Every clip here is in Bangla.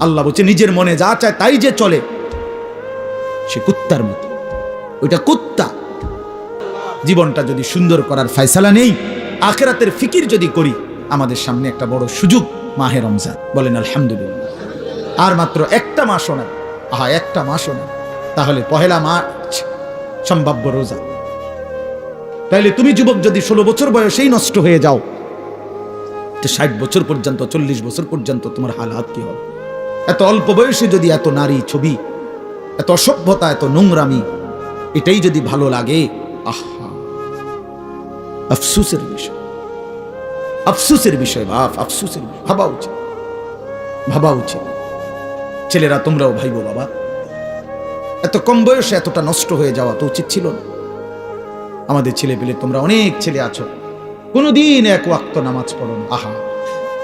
আল্লাহ বলছে, নিজের মনে যা চায় তাই যে চলে। সে কুত্তার মতো। ওইটা কুত্তা। জীবনটা যদি সুন্দর করার ফয়সালা নেই, আখেরাতের ফিকির যদি করি, আমাদের সামনে একটা বড় সুযোগ, মাহে রমজান। বলেন, আলহামদুলিল্লাহ। আর মাত্র একটা মাসও না আহা, একটা মাসও না তাহলে পহেলা মার্চ, সম্ভাব্য রোজা। তাইলে তুমি যুবক যদি ষোলো বছর বয়সেই নষ্ট হয়ে যাও, তো ষাট বছর পর্যন্ত, চল্লিশ বছর পর্যন্ত তোমার হালাত কি হবে? এত অল্প বয়সে যদি এত নারী ছবি, এত অসভ্যতা, এত নোংরামি, এটাই যদি ভালো লাগে, আহা। আফসুসের বিষয়। আফসুসের বিষয়, বাপ, আফসুসের ভাবা উচিত। ভাবা উচিত। ছেলেরা, তোমরাও ভাইবো, বাবা। এত কম বয়সে এতটা নষ্ট হয়ে যাওয়া তো উচিত ছিল না। আমাদের ছেলে পেলে তোমরা অনেক ছেলে আছো। কোনোদিন এক ওয়াক্ত নামাজ পড়ো আহা,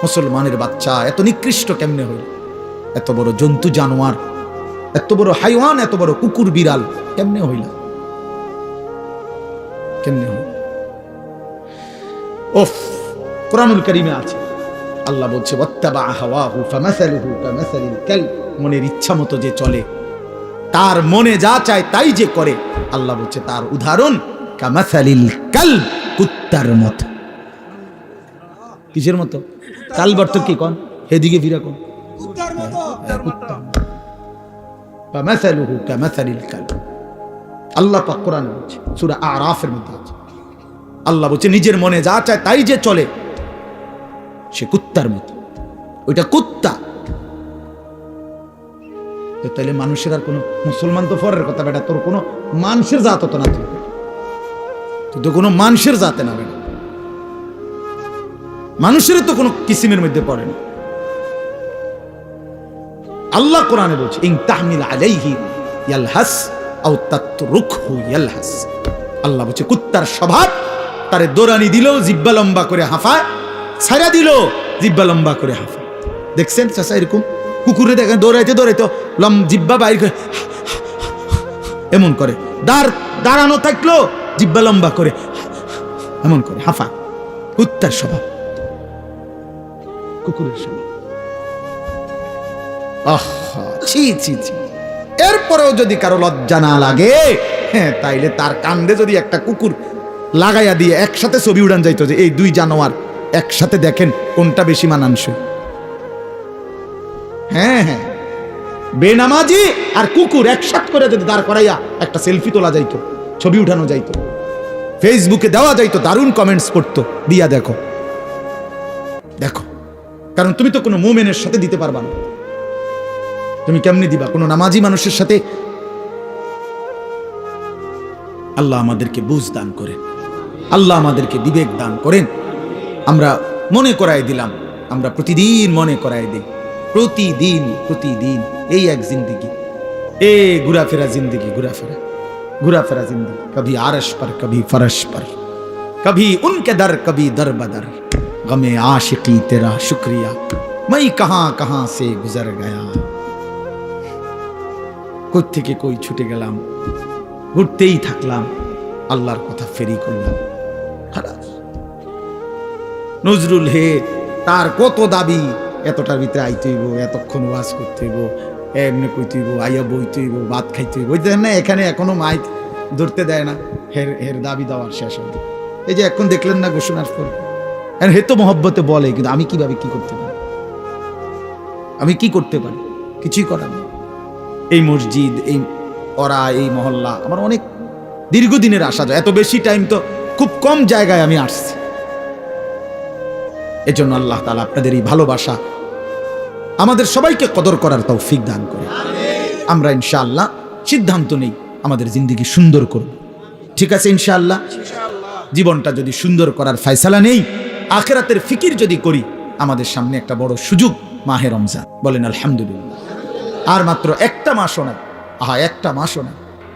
মুসলমানের বাচ্চা, এত নিকৃষ্ট কেমনে হইল? এত বড় জন্তু, জানোয়ার, এত বড় হাইওয়ান, এত বড় কুকুর, বিড়াল, কেমনে হইল? কেমনে হইল? ওফ, কোরআনুল করিমে আছে। আল্লাহ বলছে মনের ইচ্ছা মতো যে চলে, তার মনে যা চায় তাই যে করে। আল্লাহ বলছে, তার উদাহরণ, কামাসালিল কাল কুত্তার মতো। কিসের মতো? কালব অর্থ কি কন? এদিকে ফিরা কোন। ফামাসালুহু কামাসালিল কালব। আল্লাহ পাক কোরআনে বলছে সূরা আরাফের মধ্যে আছে। আল্লাহ বলছে নিজের মনে যা চায় তাই যে চলে। সে কুত্তার মতো। ওইটা কুত্তা। তো তাইলে মানুষের আর কোনো মুসলমান তো ফরের কথা বেটা তোর কোনো মানুষের জাত হতো না তুই তুই তো কোনো মানুষের জাতে না বেটা। মানুষের তো কোনো কিসিমের মধ্যে পড়ে না। আল্লাহ কোরআনে বলছে, ইং তাহমিল আলাইহি ইয়ালহাস আও তাতরুকহু ইয়ালহাস। আল্লাহ বলছে, কুত্তার স্বভাব তারে দোরানি দিল, জিব্বা লম্বা করে হাফায় ছাড়া দিল, জিব্বা লম্বা করে হাফায়। দেখছেন চাচা এরকম? কুকুরে দেখেন, দৌড়াইতে দৌড়াইতে লম, জিব্বা বাইর করে, এমন করে। দাঁড়, দাঁড়ানো থাকল, জিব্বা লম্বা করে, এমন করে হাফা কুত্তার স্বভাব। কুকুরের স্বভাব। আহা, ছি ছি ছি। এরপরেও যদি কারও লজ্জা না লাগে হ্যাঁ তাইলে তার কান্দে যদি একটা কুকুর লাগাইয়া দিয়ে একসাথে ছবি উড়ান যাইতো যে, এই দুই জানোয়ার একসাথে দেখেন কোনটা বেশি মানানসই? হ্যাঁ হ্যাঁ। বেনামাজি আর কুকুর একসাথ করে যদি দাঁড় করাইয়া একটা সেলফি তোলা যাইতো, ছবি উঠানো যাইতো, ফেসবুকে দেওয়া যাইতো, দারুণ কমেন্টস করতো দিয়া দেখো। দেখো, কারণ তুমি তো কোনো মুমেনের সাথে দিতে পারবা না। তুমি কেমনি দিবা? কোনো নামাজি মানুষের সাথে? আল্লাহ আমাদেরকে বুঝ দান করেন। আল্লাহ আমাদেরকে বিবেক দান করেন। আমরা মনে করাই দিলাম। আমরা প্রতিদিন মনে করাই দিই। প্রতিদিন প্রতিদিন। এই এক জিন্দিগি। এ ঘুরাফেরা জিন্দিগি, ঘুরাফেরা। ঘুরাফেরা জিন্দিগি। কবি আরস পর, কবি ফরস পর। কবি উনকে দর, কবি দর বদর। গমে আশিকি তেরা শুক্রিয়া। मैं कहाँ कहाँ সে গুজর গয়া। থেকে কই ছুটে গেলাম? ঘুরতেই থাকলাম, আল্লাহর কথা ফেরি করলাম। নজরুল হে, তার কত দাবি? এতটার ভিতরে আইতে হইব, এতক্ষণ ওয়াজ করতে হইব, এমনি কইতে হইব, আইয়া বইতে হইব, ভাত খাইতে হইব। বুঝতে না, এখানে এখনও মাইক ধরতে দেয় না। হের হের দাবি দেওয়ার শেষ হবে। এই যে এখন দেখলেন না ঘোষণার পর? হে তো মহব্বতে বলে, কিন্তু আমি কীভাবে কি করতে পারি? আমি কি করতে পারি? কিছুই করার নেই। এই মসজিদ, এই ওরা, এই মহল্লা, আমার অনেক দীর্ঘদিনের আসা যায়। এত বেশি টাইম তো খুব কম জায়গায় আমি আসছি। এজন্য আল্লাহ তালা আপনাদের এই ভালোবাসা আমাদের সবাইকে কদর করার তৌফিক দান করে আমরা ইনশাআল্লাহ সিদ্ধান্ত নেই আমাদের জিন্দগি সুন্দর করব। ঠিক আছে ইনশাআল্লাহ? জীবনটা যদি সুন্দর করার ফয়সালা নেই, আখেরাতের ফিকির যদি করি, আমাদের সামনে একটা বড় সুযোগ মাহে রমজান। বলেন আলহামদুলিল্লাহ। আর মাত্র একটা মাসও না আহা, একটা মাসও না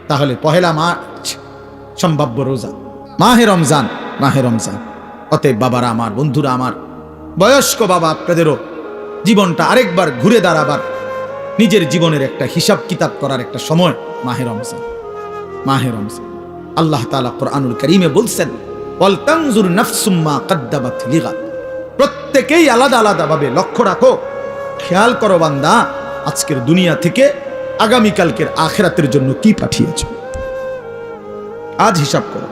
তাহলে পহেলা মার্চ, সম্ভাব্য রোজা। মাহে রমজান মাহে রমজান। অতএব বাবারা আমার, বন্ধুরা আমার, বয়স্ক বাবা আপনাদেরও জীবনটা আরেকবার ঘুরে দাঁড়াবার, নিজের জীবনের একটা হিসাব কিতাব করার একটা সময়, মাহে রমজান মাহে রমজান। আল্লাহ তাআলা কোরআনুল করিমে বলছেন, ওয়াল তানজুর নাফসুম্মা কাদ্দাবাত প্রত্যেকেই আলাদা আলাদাভাবে লক্ষ্য রাখো। খেয়াল করো বান্দা আজকের দুনিয়া থেকে আগামীকালকের আখেরাতের জন্য কি পাঠিয়েছ? আজ হিসাব করো।